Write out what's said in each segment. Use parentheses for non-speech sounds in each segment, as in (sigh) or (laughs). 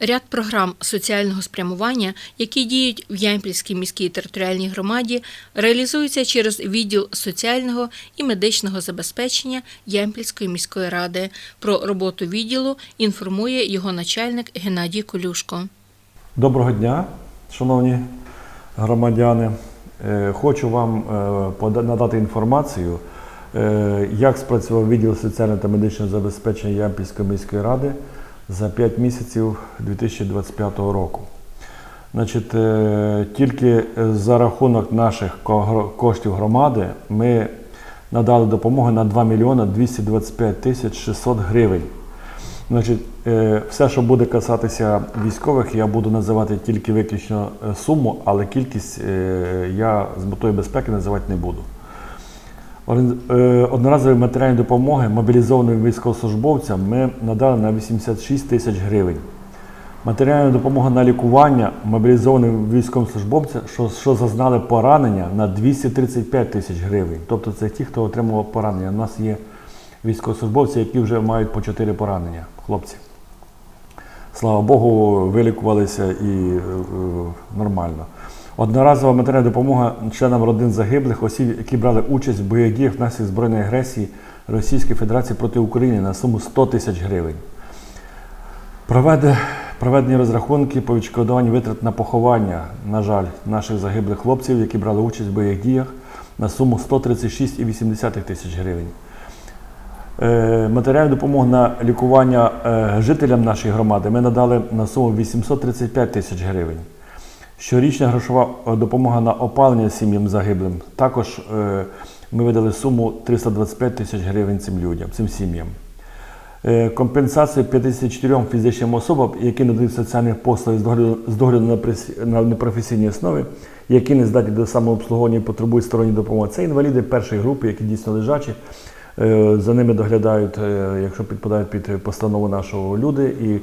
Ряд програм соціального спрямування, які діють в Ямпільській міській територіальній громаді, реалізуються через відділ соціального і медичного забезпечення Ямпільської міської ради. Про роботу відділу інформує його начальник Геннадій Колюшко. Доброго дня, шановні громадяни. Е, Хочу вам е, надати інформацію, е, як спрацював відділ соціального та медичного забезпечення Ямпільської міської ради за 5 місяців 2025 року. Значить, е, тільки за рахунок наших коштів громади ми надали допомогу на 2 мільйони 225 тисяч 600 гривень. Значить, е, все, що буде касатися військових, я буду називати тільки виключно е, суму, але кількість я з метою безпеки називати не буду. Е, Одноразові матеріальні допомоги мобілізованим військовослужбовцям ми надали на 86 тисяч гривень. Матеріальна допомога на лікування мобілізованим військовослужбовцям, що, що зазнали поранення на 235 тисяч гривень. Тобто це ті, хто отримував поранення. У нас є військовослужбовці, які вже мають по 4 поранення, хлопці. Слава Богу, вилікувалися і е, е, нормально. Одноразова матеріальна допомога членам родин загиблих осіб, які брали участь в бойових діях внаслідок збройної агресії Російської Федерації проти України на суму 100 тисяч гривень. Проведе, проведені розрахунки по відшкодуванню витрат на поховання, на жаль, наших загиблих хлопців, які брали участь в бойових діях на суму 136,8 тисяч гривень. Е, Матеріальну допомогу на лікування е, жителям нашої громади ми надали на суму 835 тисяч гривень. Щорічна грошова е, допомога на опалення сім'ям загиблим. Також е, ми видали суму 325 тисяч гривень цим людям, цим сім'ям. Е, Компенсацію 54 фізичним особам, які надають соціальні послуги з догляду, на непрофесійній основі, які не здатні до самообслуговування і потребують сторонньої допомоги. Це інваліди першої групи, які дійсно лежачі. Е, За ними доглядають, е, якщо підпадають під постанову нашого люди. І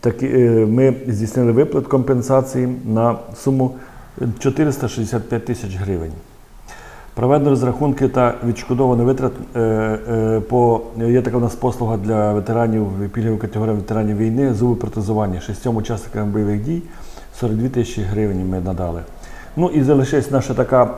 такі, е, ми здійснили виплат компенсації на суму 465 тисяч гривень. Проведено розрахунки та відшкодовано витрат по є така у нас послуга для ветеранів пільгової категорії ветеранів війни зубопротезування шістьом учасникам бойових дій 42 тисячі гривень ми надали. Ну і залишилась наша така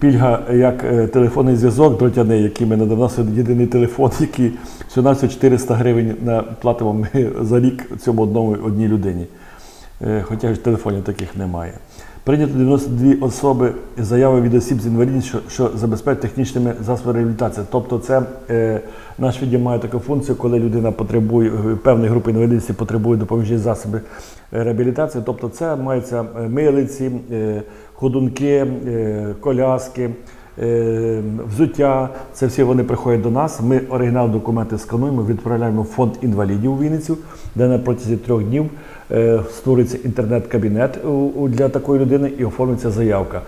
пільга, як е, телефонний зв'язок дротяний, який ми надаємо. Це єдиний телефон, (laughs) який всього 400 гривень на- платимо ми за рік цьому одному одній людині. Е, Хоча ж телефонів таких немає. Прийнято 92 особи заяви від осіб з інвалідністю, що, забезпечують технічними засобами реабілітації. Тобто, це е, наш відділ має таку функцію, коли людина потребує е, певної групи інвалідності потребує допоміжні засоби реабілітації. Тобто, це маються е, милиці, е, ходунки, е, коляски. е, Взуття, це всі вони приходять до нас. Ми оригінал документи скануємо, відправляємо в фонд інвалідів у Вінницю, де на протязі трьох днів е, створюється інтернет-кабінет для такої людини і оформиться заявка.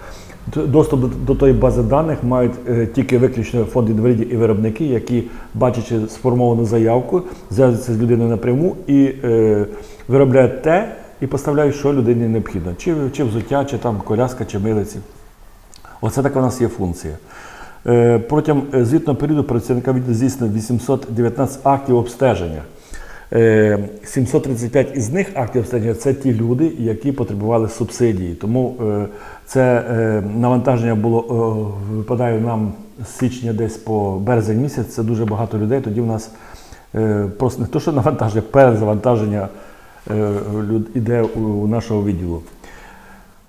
Доступ до, тої бази даних мають тільки виключно фонд інвалідів і виробники, які, бачачи сформовану заявку, зв'язуються з людиною напряму і е, виробляють те і поставляють, що людині необхідно. Чи, чи взуття, чи там коляска, чи милиці. Оце така у нас є функція. Е, Протягом е, звітного періоду працівника відділу здійснено 819 актів обстеження. Е, 735 із них актів обстеження це ті люди, які потребували субсидії. Тому е, це е, навантаження було е, випадає нам з січня десь по березень місяць. Це дуже багато людей. Тоді в нас е, просто не то, що навантаження, перезавантаження е, люд- іде у, нашого відділу.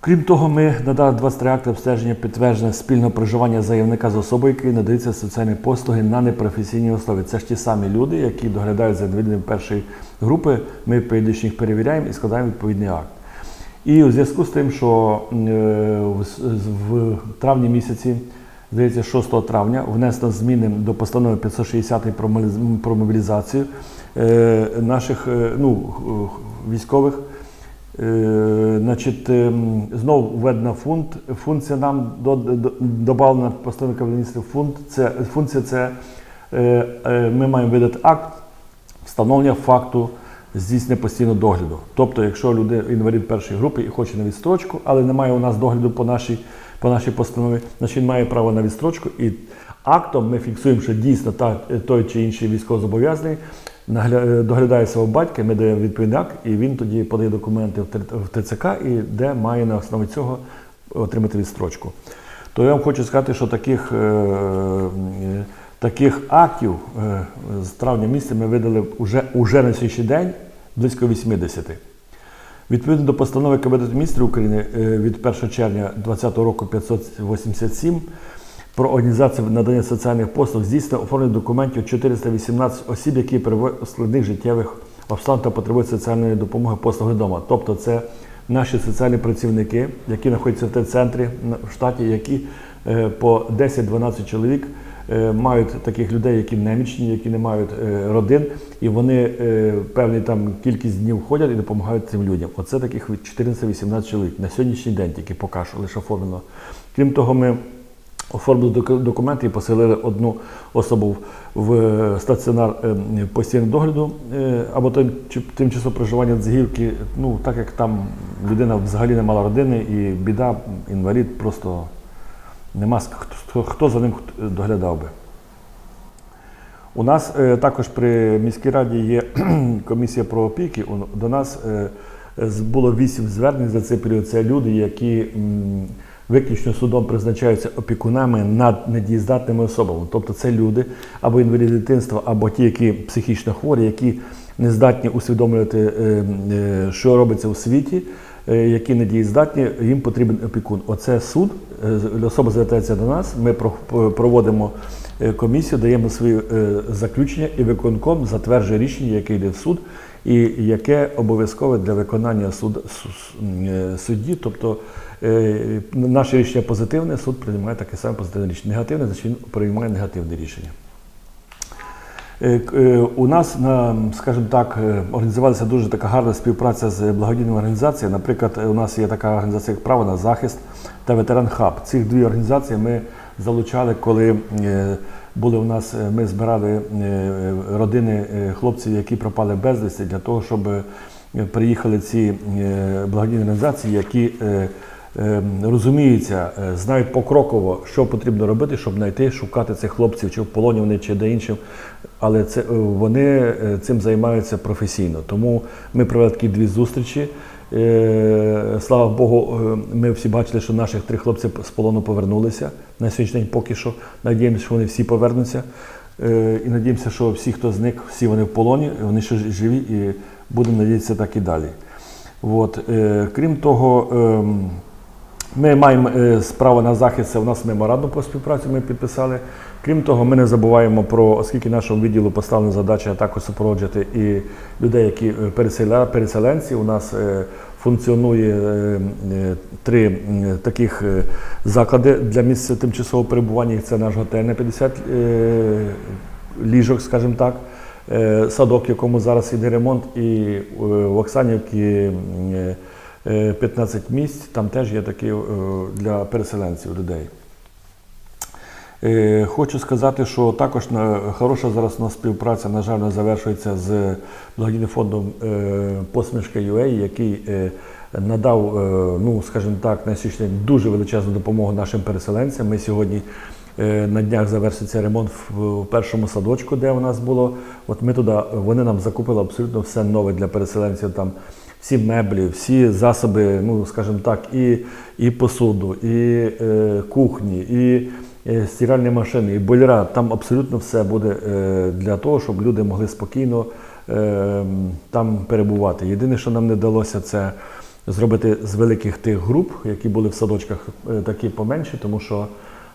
Крім того, ми надали 23 акти обстеження підтвердження спільного проживання заявника з особою, якій надаються соціальні послуги на непрофесійній основі. Це ж ті самі люди, які доглядають за інвалідами першої групи. Ми періодично їх перевіряємо і складаємо відповідний акт. І у зв'язку з тим, що е, в травні місяці, здається, 6 травня, внесено зміни до постанови 560 про мобілізацію е, наших е, ну, військових. Е, Значить, знову введена фунт, функція нам до, до, додана постанови міністрів фунт. Це функція це ми маємо видати акт встановлення факту здійснення постійного догляду. Тобто, якщо людина інвалід першої групи і хоче на відстрочку, але немає у нас догляду по нашій, по нашій постанові, значить він має право на відстрочку і актом ми фіксуємо, що дійсно та, той чи інший військовозобов'язаний е, доглядає свого батька, ми даємо відповідак, і він тоді подає документи в ТЦК, і де має на основі цього отримати відстрочку. То я вам хочу сказати, що таких, е, таких актів е, з травня місяця ми видали вже, уже на сьогоднішній день близько 80. Відповідно до постанови Кабінету міністрів України е, від 1 червня 2020 року 587 про організацію надання соціальних послуг здійснено оформлення документів 418 осіб, які перебувають складних життєвих обставин та потребують соціальної допомоги послуги вдома. Тобто це наші соціальні працівники, які знаходяться в Т-центрі в штаті, які е, по 10-12 чоловік мають таких людей, які немічні, які не мають е, родин, і вони е, певний там кількість днів ходять і допомагають цим людям. Оце таких 14-18 чоловік. На сьогоднішній день тільки поки що лише оформлено. Крім того, ми оформили док- документи і поселили одну особу в е, стаціонар е, постійного догляду е, або тим- чи- тимчасове проживання з гірки. Ну так як там людина взагалі не мала родини і біда, інвалід, просто нема хто, хто за ним доглядав би. У нас е, також при міській раді є (clears throat) комісія про опіки. До нас е, було вісім звернень за цей період. Це люди, які м, виключно судом призначаються опікунами над недієздатними особами. Тобто це люди або інваліди дитинства, або ті, які психічно хворі, які не здатні усвідомлювати, е, е, що робиться у світі, е, які недієздатні, їм потрібен опікун. Оце суд, особа звертається до нас, ми проводимо комісію, даємо свої заключення і виконком затверджує рішення, яке йде в суд, і яке обов'язкове для виконання суд, судді. Тобто наше рішення позитивне, суд приймає таке саме позитивне рішення. Негативне, значить він приймає негативне рішення. Е, е, У нас, на, скажімо так, е, організувалася дуже така гарна співпраця з благодійними організаціями. Наприклад, у нас є така організація, як право на захист та ветеран хаб. Цих дві організації ми залучали, коли були у нас, ми збирали родини хлопців, які пропали безвісти, для того, щоб приїхали ці благодійні організації, які розуміються, е, знають покроково, що потрібно робити, щоб знайти, шукати цих хлопців, чи в полоні вони, чи де іншим. Але це, е, вони е, цим займаються професійно. Тому ми провели такі дві зустрічі. Слава Богу, ми всі бачили, що наших три хлопці з полону повернулися. На сьогоднішній день поки що. Надіємося, що вони всі повернуться. І надіємося, що всі, хто зник, всі вони в полоні, вони ще живі і будемо надіятися так і далі. От. Крім того, ем, ми маємо е, справу на захист, це у нас меморандум про співпрацю ми підписали. Крім того, ми не забуваємо про, оскільки нашому відділу поставлена задача також супроводжувати і людей, які е, переселенці. У нас е, функціонує три таких заклади для місця тимчасового перебування. Це наш готель на 50 е, ліжок, скажімо так. Садок, в якому зараз йде ремонт, і в Оксанівці 15 місць, там теж є такі е, для переселенців людей. Е, Хочу сказати, що також хороша зараз у нас співпраця, на жаль, завершується з благодійним фондом е, Посмішка UA, який е, надав, е, ну скажімо так, на сьогоднішній день дуже величезну допомогу нашим переселенцям. Ми сьогодні е, на днях завершиться ремонт в, в першому садочку, де у нас було. От ми туди, вони нам закупили абсолютно все нове для переселенців. Там всі меблі, всі засоби, ну скажімо так, і, і посуду, і е, кухні, і е, стиральні машини, і бойлера. Там абсолютно все буде е, для того, щоб люди могли спокійно е, там перебувати. Єдине, що нам не вдалося, це зробити з великих тих груп, які були в садочках, е, такі поменші, тому що.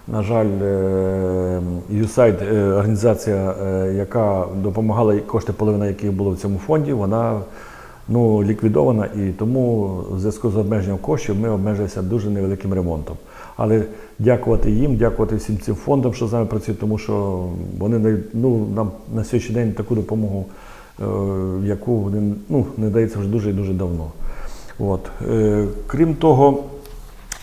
На жаль, е, USAID, е, організація, е, яка допомагала, кошти половина яких було в цьому фонді, вона ну, ліквідована і тому в зв'язку з обмеженням коштів ми обмежилися дуже невеликим ремонтом. Але дякувати їм, дякувати всім цим фондам, що з нами працюють, тому що вони ну, нам на сьогоднішній день таку допомогу, яку вони ну, не дається вже дуже і дуже давно. От. Крім того,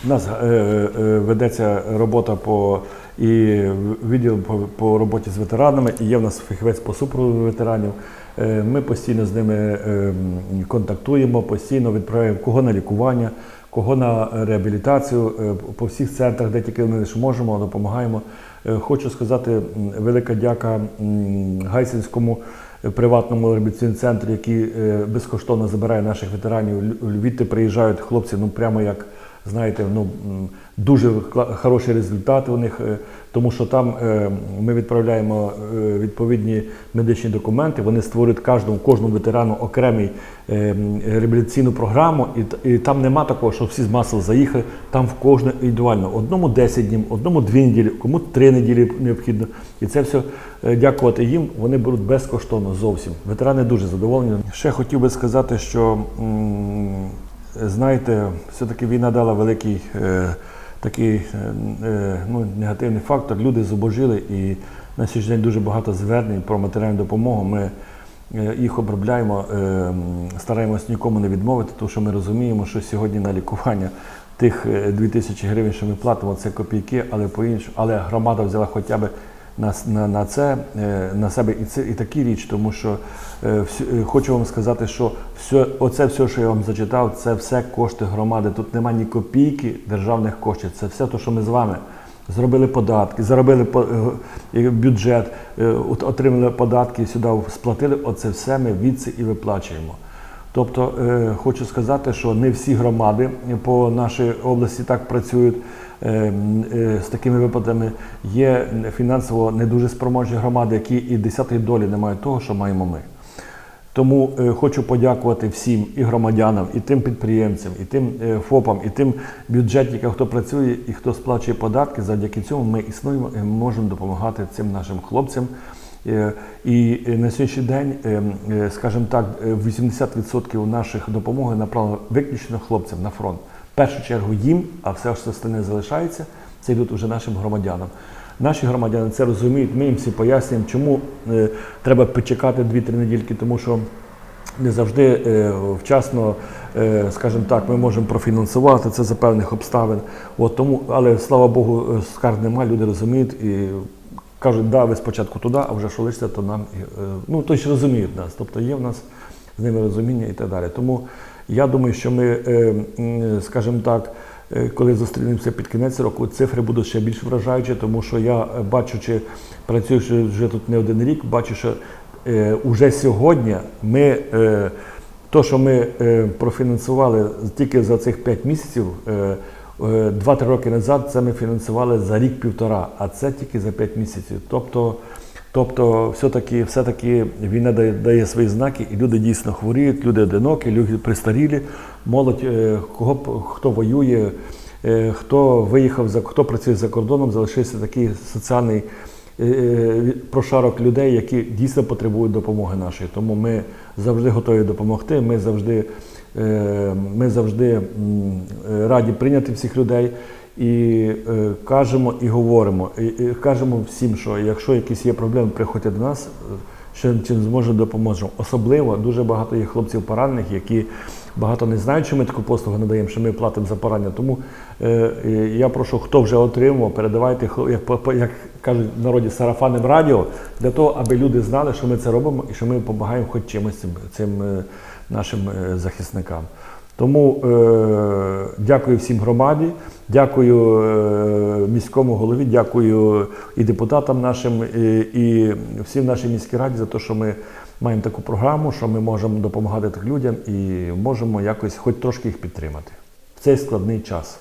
у нас е, е, ведеться робота по і відділ по, по роботі з ветеранами, і є в нас фахівець по супроводу ветеранів. Е, Ми постійно з ними е, контактуємо, постійно відправляємо кого на лікування, кого на реабілітацію е, по всіх центрах, де тільки ми можемо, допомагаємо. Е, Хочу сказати велика дяка Гайсинському приватному реабілітаційному центрі, який е, безкоштовно забирає наших ветеранів. Звідти приїжджають хлопці, ну прямо як знаєте, ну дуже хороші результати у них, е, тому що там е, ми відправляємо е, відповідні медичні документи. Вони створюють кожному кожному ветерану окремий реабілітаційну програму, і, і там нема такого, що всі з масел заїхали. Там в кожне індивідуально. Одному 10 днів, одному 2 неділі, кому 3 неділі необхідно. І це все дякувати їм. Вони беруть безкоштовно зовсім. Ветерани дуже задоволені. Ще хотів би сказати, що знаєте, все-таки війна дала великий е, такий е, е, ну, негативний фактор. Люди зубожили і на сьогоднішній день дуже багато звернень про матеріальну допомогу. Ми е, їх обробляємо, е, стараємось нікому не відмовити, тому що ми розуміємо, що сьогодні на лікування тих е, 2000 гривень, що ми платимо, це копійки, але по іншому, але громада взяла хоча б на, на, на це е, на себе і це і такі річ, тому що е, всю- е, хочу вам сказати, що все, оце все, що я вам зачитав, це все кошти громади. Тут немає ні копійки державних коштів. Це все те, що ми з вами зробили податки, заробили бюджет, отримали податки, сюди сплатили. Оце все ми відси і виплачуємо. Тобто е, хочу сказати, що не всі громади по нашій області так працюють е, е, з такими виплатами. Є фінансово не дуже спроможні громади, які і десятої долі не мають того, що маємо ми. Тому хочу подякувати всім і громадянам, і тим підприємцям, і тим ФОПам, і тим бюджетникам, хто працює і хто сплачує податки. Завдяки цьому ми існуємо і можемо допомагати цим нашим хлопцям. Е, І е, на сьогоднішній день, е, скажімо так, е, 80% наших допомоги направлено виключно хлопцям на фронт. В першу чергу їм, а все ж остальне залишається. Це йдуть уже нашим громадянам. Наші громадяни це розуміють. Ми їм всі пояснюємо, чому треба почекати 2-3 недільки, тому що не завжди вчасно, скажімо так, ми можемо профінансувати це за певних обставин. От тому, але слава Богу, скарг нема, люди розуміють і кажуть, да, ви спочатку туди, а вже що то нам е, ну то ж розуміють нас. Тобто є в нас з ними розуміння і так далі. Тому я думаю, що ми, е, скажімо так. е, Коли зустрінемося під кінець року, цифри будуть ще більш вражаючі, тому що я бачучи, працюючи вже тут не один рік, бачу, що уже сьогодні ми то, що ми профінансували тільки за цих 5 місяців, 2-3 роки назад це ми фінансували за рік-півтора, а це тільки за 5 місяців. Тобто, тобто все-таки, все-таки війна дає, дає свої знаки, і люди дійсно хворіють, люди одинокі, люди пристарілі, молодь, е, кого, хто воює, е, хто виїхав хто працює за кордоном, залишився такий соціальний е, е, прошарок людей, які дійсно потребують допомоги нашої. Тому ми завжди готові допомогти. Ми завжди, е, ми завжди е, раді прийняти всіх людей. І е, кажемо і говоримо, і, кажемо всім, що якщо якісь є проблеми, приходьте до нас, е, що чим зможемо допоможемо. Особливо дуже багато є хлопців поранених, які багато не знають, що ми таку послугу надаємо, що ми платимо за поранення. Тому е, е, я прошу, хто вже отримав, передавайте, як, як кажуть в народі, сарафанним радіо, для того, аби люди знали, що ми це робимо і що ми допомагаємо хоч чимось цим, цим е, нашим е, захисникам. Тому е, дякую всім громаді, дякую е, міському голові, дякую і депутатам нашим, і, і всім нашій міській раді за те, що ми маємо таку програму, що ми можемо допомагати тих людям і можемо якось хоч трошки їх підтримати в цей складний час.